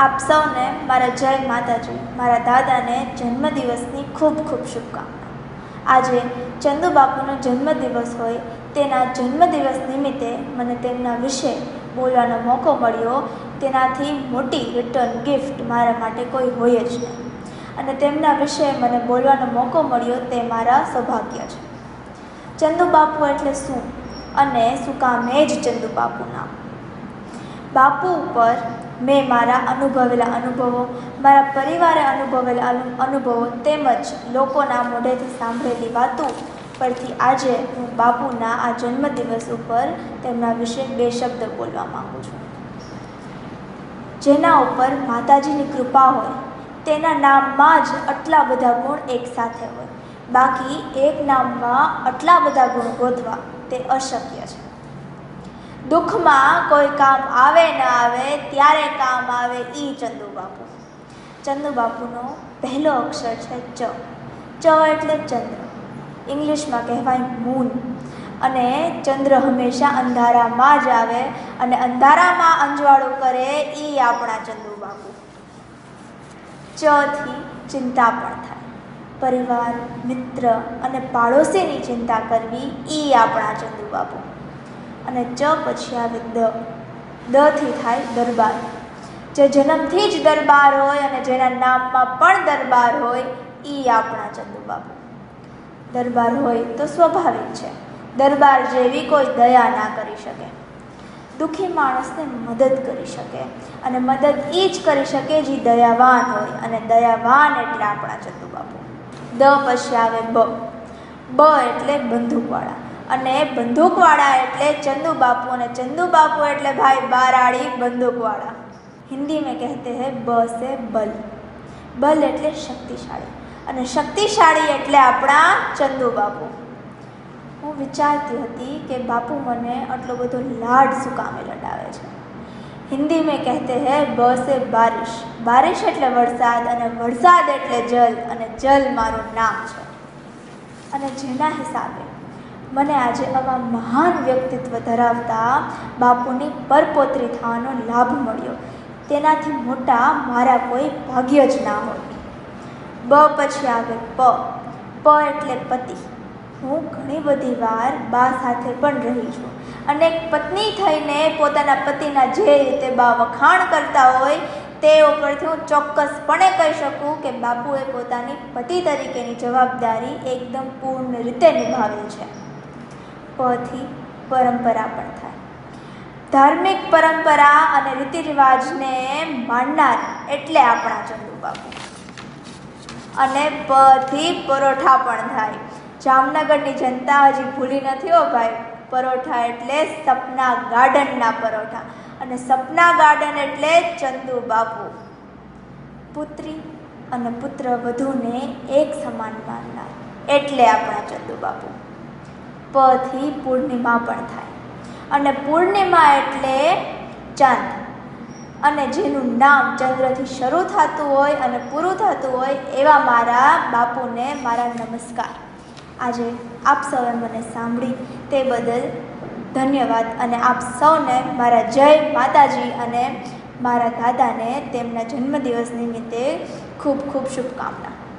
આપ સૌને મારા જય માતાજી, મારા દાદાને જન્મદિવસની ખૂબ ખૂબ શુભકામના. આજે ચંદુબાપુનો જન્મદિવસ હોય, તેના જન્મદિવસ નિમિત્તે મને તેમના વિશે બોલવાનો મોકો મળ્યો. તેનાથી મોટી રિટર્ન ગિફ્ટ મારા માટે કોઈ હોય જ નહીં. અને તેમના વિશે મને બોલવાનો મોકો મળ્યો તે મારા સૌભાગ્ય છે. ચંદુબાપુ એટલે શું? અને શું કામ એ જ ચંદુબાપુ નામ બાપુ ઉપર મેં મારા અનુભવેલા અનુભવો, મારા પરિવારે અનુભવેલા અનુભવો તેમજ લોકોના મોઢેથી સાંભળેલી વાતો પરથી આજે હું બાપુના આ જન્મદિવસ ઉપર તેમના વિશે બે શબ્દ બોલવા માગું છું. જેના ઉપર માતાજીની કૃપા હોય, તેના નામમાં જ આટલા બધા ગુણ એકસાથે હોય, બાકી એક નામમાં આટલા બધા ગુણ ગોતવા તે અશક્ય છે. દુઃખમાં કોઈ કામ આવે ન આવે, ત્યારે કામ આવે ઈ ચંદુ બાપુ ચંદુ બાપુનો પહેલો અક્ષર છે ચ. ચ એટલે ચંદ્ર. ઇંગ્લિશમાં કહેવાય મૂન. અને ચંદ્ર હંમેશા અંધારામાં જ આવે અને અંધારામાં અંજવાળું કરે એ આપણા ચંદુ બાપુ ચ ચિંતા પણ થાય. પરિવાર, મિત્ર અને પાડોશીની ચિંતા કરવી એ આપણા ચંદુ બાપુ અને ચ પછી આવે દ. દથી થાય દરબાર. જે જન્મથી જ દરબાર હોય અને જેના નામમાં પણ દરબાર હોય એ આપણા ચંદુબાબુ. દરબાર હોય તો સ્વાભાવિક છે. દરબાર જેવી કોઈ દયા ના કરી શકે. દુઃખી માણસને મદદ કરી શકે. અને મદદ એ જ કરી શકે જે દયાવાન હોય અને દયાવાન એટલે આપણા ચંદુબાપુ દ પછી આવે બ. બ એટલે બંદૂકવાળા અને બંદૂકવાળા એટલે ચંદુબાપુ અને ચંદુબાપુ એટલે ભાઈ બારાડી બંદૂકવાળા. હિન્દી મેં કહેતે હૈ બ સે બલ. બલ એટલે શક્તિશાળી. અને શક્તિશાળી એટલે આપણા ચંદુબાપુ. હું વિચારતી હતી કે બાપુ મને આટલો બધો લાડ શું કામે લડાવે છે? હિન્દી મેં કહેતે હૈ હે બસે બારિશ. બારિશ એટલે વરસાદ અને વરસાદ એટલે જલ અને જલ મારું નામ છે. અને જેના હિસાબે મને આજે આવા મહાન વ્યક્તિત્વ ધરાવતા બાપુની પરપોત્રી થવાનો લાભ મળ્યો. તેનાથી મોટા મારા કોઈ ભાગ્ય જ ના હોય. બ પછી આવે પ. પ એટલે પતિ. હું ઘણી બધી વાર બા સાથે પણ રહી છું. અને એક પત્ની થઈને પોતાના પતિના જે રીતે બા વખાણ કરતા હોય તે ઉપરથી હું ચોક્કસપણે કહી શકું કે બાપુએ પોતાની પતિ તરીકેની જવાબદારી એકદમ પૂર્ણ રીતે નિભાવી છે. પથી પરંપરા પણ થાય. ધાર્મિક પરંપરા અને રીતિ રિવાજને માનનાર એટલે આપણા ચંદુ બાપુ. અને પથી પરોઠા પણ થાય. જામનગરની જનતા હજી ભૂલી નથી હો ભાઈ. પરોઠા એટલે સપના ગાર્ડનના પરોઠા. અને સપના ગાર્ડન એટલે ચંદુ બાપુ. પુત્રી અને પુત્ર વધુને એક સમાન માનનાર. એટલે આપણા ચંદુ બાપુ. પથી પૂર્ણિમા પણ થાય. અને પૂર્ણિમા એટલે ચાંદ. અને જેનું નામ ચંદ્રથી શરૂ થતું હોય અને પૂરું થતું હોય એવા મારા બાપુને મારા નમસ્કાર. આજે આપ સૌએ મને સાંભળી તે બદલ ધન્યવાદ અને આપ સૌને મારા જય માતાજી અને મારા દાદાને તેમના જન્મદિવસ નિમિત્તે ખૂબ ખૂબ શુભકામના.